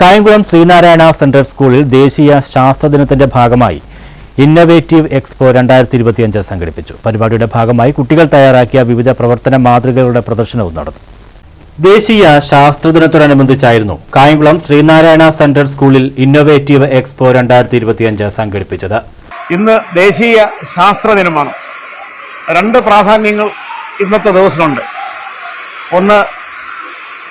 Kayamkulam Sreenarayana central സ്കൂളിൽ ദേശീയ ശാസ്ത്രദിനത്തിന്റെ ഭാഗമായി ഇന്നവേറ്റീവ് എക്സ്പോ രണ്ടായിരത്തി ഇരുപത്തിയഞ്ച് സംഘടിപ്പിച്ചു. പരിപാടിയുടെ ഭാഗമായി കുട്ടികൾ തയ്യാറാക്കിയ വിവിധ പ്രവർത്തന മാതൃകകളുടെ പ്രദർശനവും നടന്നു. ദേശീയ ശാസ്ത്രദിനത്തോടനുബന്ധിച്ചായിരുന്നു കായംകുളം ശ്രീനാരായണ സെൻട്രൽ സ്കൂളിൽ ഇന്നോവേറ്റീവ് എക്സ്പോ രണ്ടായിരത്തി ഇരുപത്തിയഞ്ച് സംഘടിപ്പിച്ചത്. ഇന്ന് ദേശീയ ശാസ്ത്ര ദിനമാണ്. രണ്ട് പ്രാധാന്യങ്ങൾ ഇന്നത്തെ ദിവസമുണ്ട് ഒന്ന്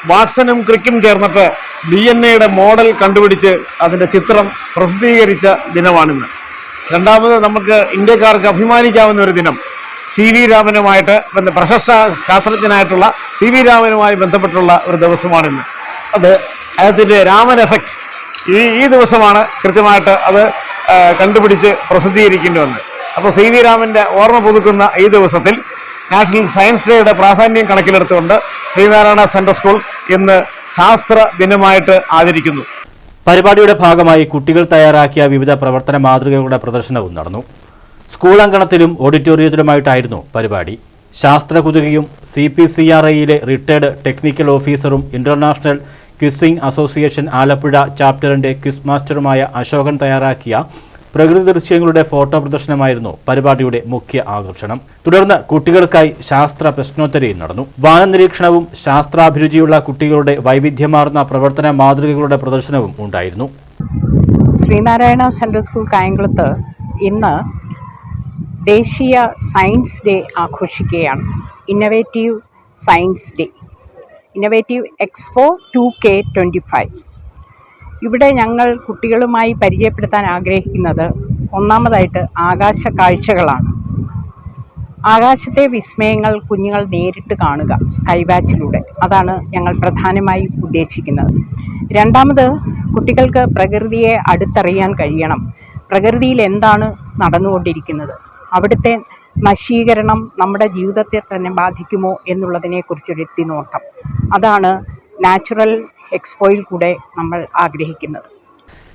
വാട്സനും ക്രിക്കും ചേർന്നിട്ട് ഡി എൻ എയുടെ മോഡൽ കണ്ടുപിടിച്ച് അതിന്റെ ചിത്രം പ്രസിദ്ധീകരിച്ച ദിനമാണിന്ന്. രണ്ടാമത് നമുക്ക് ഇന്ത്യക്കാർക്ക് അഭിമാനിക്കാവുന്ന ഒരു ദിനം. സി വി രാമനുമായിട്ട് പ്രശസ്ത ശാസ്ത്രജ്ഞനായിട്ടുള്ള സി വി രാമനുമായി ബന്ധപ്പെട്ടുള്ള ഒരു ദിവസമാണിന്ന്. അത് അദ്ദേഹത്തിന്റെ രാമൻ എഫക്ട്സ്. ഈ ഈ ദിവസമാണ് കൃത്യമായിട്ട് അത് കണ്ടുപിടിച്ച് പ്രസിദ്ധീകരിക്കേണ്ടി വന്നത്. അപ്പോൾ സി വി രാമന്റെ ഓർമ്മ പുതുക്കുന്ന ഈ ദിവസത്തിൽ നാഷണൽ സയൻസ് ഡേയുടെ പ്രാധാന്യം കണക്കിലെടുത്തുകൊണ്ട് ശ്രീനാരായണ സെൻട്രൽ സ്കൂൾ ഇന്ന് ശാസ്ത്ര ദിനമായിട്ട് ആചരിക്കുന്നു. പരിപാടിയുടെ ഭാഗമായി കുട്ടികൾ തയ്യാറാക്കിയ വിവിധ പ്രവർത്തന മാതൃകകളുടെ പ്രദർശനവും നടന്നു. സ്കൂൾ അങ്കണത്തിലും ഓഡിറ്റോറിയത്തിലുമായിട്ടായിരുന്നു പരിപാടി. ശാസ്ത്ര കുതുകയും സി പി സി ആർ ഐയിലെ റിട്ടയർഡ് ടെക്നിക്കൽ ഓഫീസറും ഇന്റർനാഷണൽ ക്വിസിംഗ് അസോസിയേഷൻ ആലപ്പുഴ ചാപ്റ്ററിന്റെ ക്വിസ് മാസ്റ്ററുമായ അശോകൻ തയ്യാറാക്കിയ പ്രകൃതി ദൃശ്യങ്ങളുടെ ഫോട്ടോ പ്രദർശനമായിരുന്നു പരിപാടിയുടെ മുഖ്യ ആകർഷണം. തുടർന്ന് കുട്ടികൾക്കായി ശാസ്ത്ര പ്രശ്നോത്തരയും നടന്നു. വാനനിരീക്ഷണവും ശാസ്ത്രാഭിരുചിയുള്ള കുട്ടികളുടെ വൈവിധ്യമാർന്ന പ്രവർത്തന മാതൃകകളുടെ പ്രദർശനവും ഉണ്ടായിരുന്നു. ശ്രീനാരായണ സെൻട്രൽ സ്കൂൾ കായംകുളത്ത് ഇന്ന് ദേശീയ സയൻസ് ഡേ ആഘോഷിക്കുകയാണ്. Innovative science day innovative expo two K twenty five ഇവിടെ ഞങ്ങൾ കുട്ടികളുമായി പരിചയപ്പെടുത്താൻ ആഗ്രഹിക്കുന്നത് ഒന്നാമതായിട്ട് ആകാശ കാഴ്ചകളാണ്. ആകാശത്തെ വിസ്മയങ്ങൾ കുഞ്ഞുങ്ങൾ നേരിട്ട് കാണുക സ്കൈ വാച്ചിലൂടെ അതാണ് ഞങ്ങൾ പ്രധാനമായി ഉദ്ദേശിക്കുന്നത്. രണ്ടാമത് കുട്ടികൾക്ക് പ്രകൃതിയെ അടുത്തറിയാൻ കഴിയണം. പ്രകൃതിയിൽ എന്താണ് നടന്നുകൊണ്ടിരിക്കുന്നത്? അവിടുത്തെ നശീകരണം നമ്മുടെ ജീവിതത്തെ തന്നെ ബാധിക്കുമോ എന്നുള്ളതിനെക്കുറിച്ചൊരു എത്തിനോട്ടം അതാണ് നാച്ചുറൽ എക്സ്പോയിൽ കൂടെ നമ്മൾ ആഗ്രഹിക്കുന്നത്.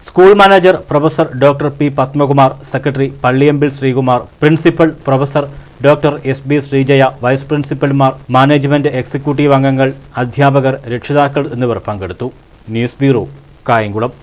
School manager professor doctor P Padmakumar secretary Palliyambil Sreekumar principal professor doctor S B Sreejaya vice പ്രിൻസിപ്പൽമാർ management executive അംഗങ്ങൾ അധ്യാപകർ രക്ഷിതാക്കൾ എന്നിവർ പങ്കെടുത്തു. News bureau Kayamkulam.